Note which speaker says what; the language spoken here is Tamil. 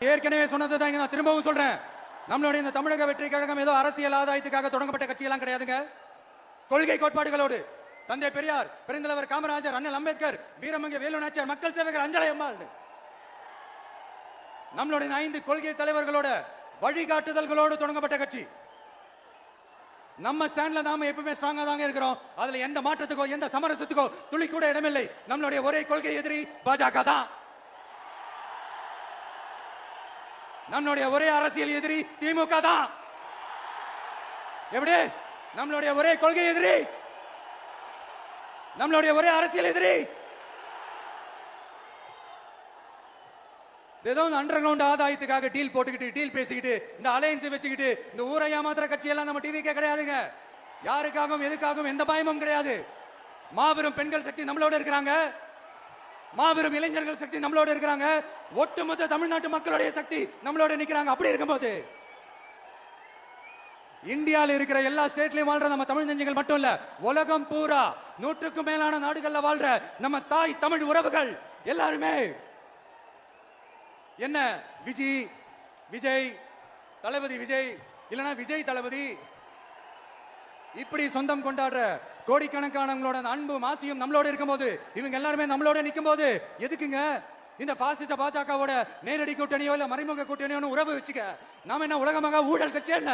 Speaker 1: ஏற்கனவே சொன்னது தான் இங்க நான் திரும்பவும் சொல்றேன். நம்மளுடைய இந்த தமிழக வெற்றி கழகம் ஏதோ அரசியல் ஆதாயத்துக்காக தொடங்கப்பட்ட கட்சியெல்லாம் கிடையாதுங்க. கொள்கை கோட்பாடுகளோடு. தந்தை பெரியார் பெருந்தலைவர் காமராஜர் அண்ணல் அம்பேத்கர் வீரமங்க வேலுநாச்சியார் மக்கள் சேவகர் அஞ்சலை அம்மாள். நம்மளுடைய ஐந்து கொள்கை தலைவர்களோட வழிகாட்டுதல்களோடு தொடங்கப்பட்ட கட்சி. நம்ம ஸ்டாண்ட்ல நாம எப்பவுமே ஸ்ட்ராங்கா தாங்க இருக்கிறோம். அதுல எந்த மாற்றத்துக்கோ எந்த சமரசத்துக்கோ துளி கூட இடமில்லை. நம்மளுடைய ஒரே கொள்கை எதிரி பாஜக தான். நம்மளுடைய ஒரே அரசியல் எதிரி திமுக தான். எப்படி? நம்மளுடைய ஒரே கொள்கை எதிரி. நம்மளுடைய ஒரே அரசியல் எதிரி. ஏதோ இந்த அண்டர் கிரவுண்ட் ஆதாயத்துக்காக டீல் போட்டுக்கிட்டு டீல் பேசிக்கிட்டு இந்த அலையன்ஸ் வச்சுக்கிட்டு இந்த ஊரை ஏமாத்துற கட்சி எல்லாம் நம்ம டிவிக்கே கிடையாதுங்க. யாருக்காகவும் எதுக்காகவும் எந்த பயமும் கிடையாது. மாபெரும் பெண்கள் சக்தி நம்மளோட இருக்கிறாங்க. மாபெரும் இளைஞர்கள் சக்தி நம்மளோட இருக்கிறாங்க. ஒட்டுமொத்த தமிழ்நாட்டு மக்களுடைய சக்தி நம்மளோட நிக்கிறாங்க. அப்படி இருக்கும்போது இந்தியால இருக்கிற எல்லா ஸ்டேட்லயும் வாழ்ற நம்ம தமிழ் நெஞ்சங்கள் மட்டும் இல்ல உலகம் பூரா நூற்றுக்கும் மேலான நாடுகள்ல வாழ்ற நம்ம தாய் தமிழ் உறவுகள் எல்லாருமே. என்ன? விஜி விஜய் தளபதி விஜய் இல்லைன்னா விஜய் தளபதி இப்படி சொந்தம் கொண்டாடுற கோடிக்கணக்கானவங்களோட அந்த அன்பு மாசியும் நம்மளோட இருக்கும்போது இவங்க எல்லாருமே நம்மளோட நிக்கும்போது எதுக்குங்க? இந்த பாசிச பாஜகவோட நேரடி கூட்டணியோ இல்ல மறைமுக கூட்டணியோன்னு உறவு வச்சுக்க நாம என்ன உலகமாக ஊழல் கட்சி என்ன?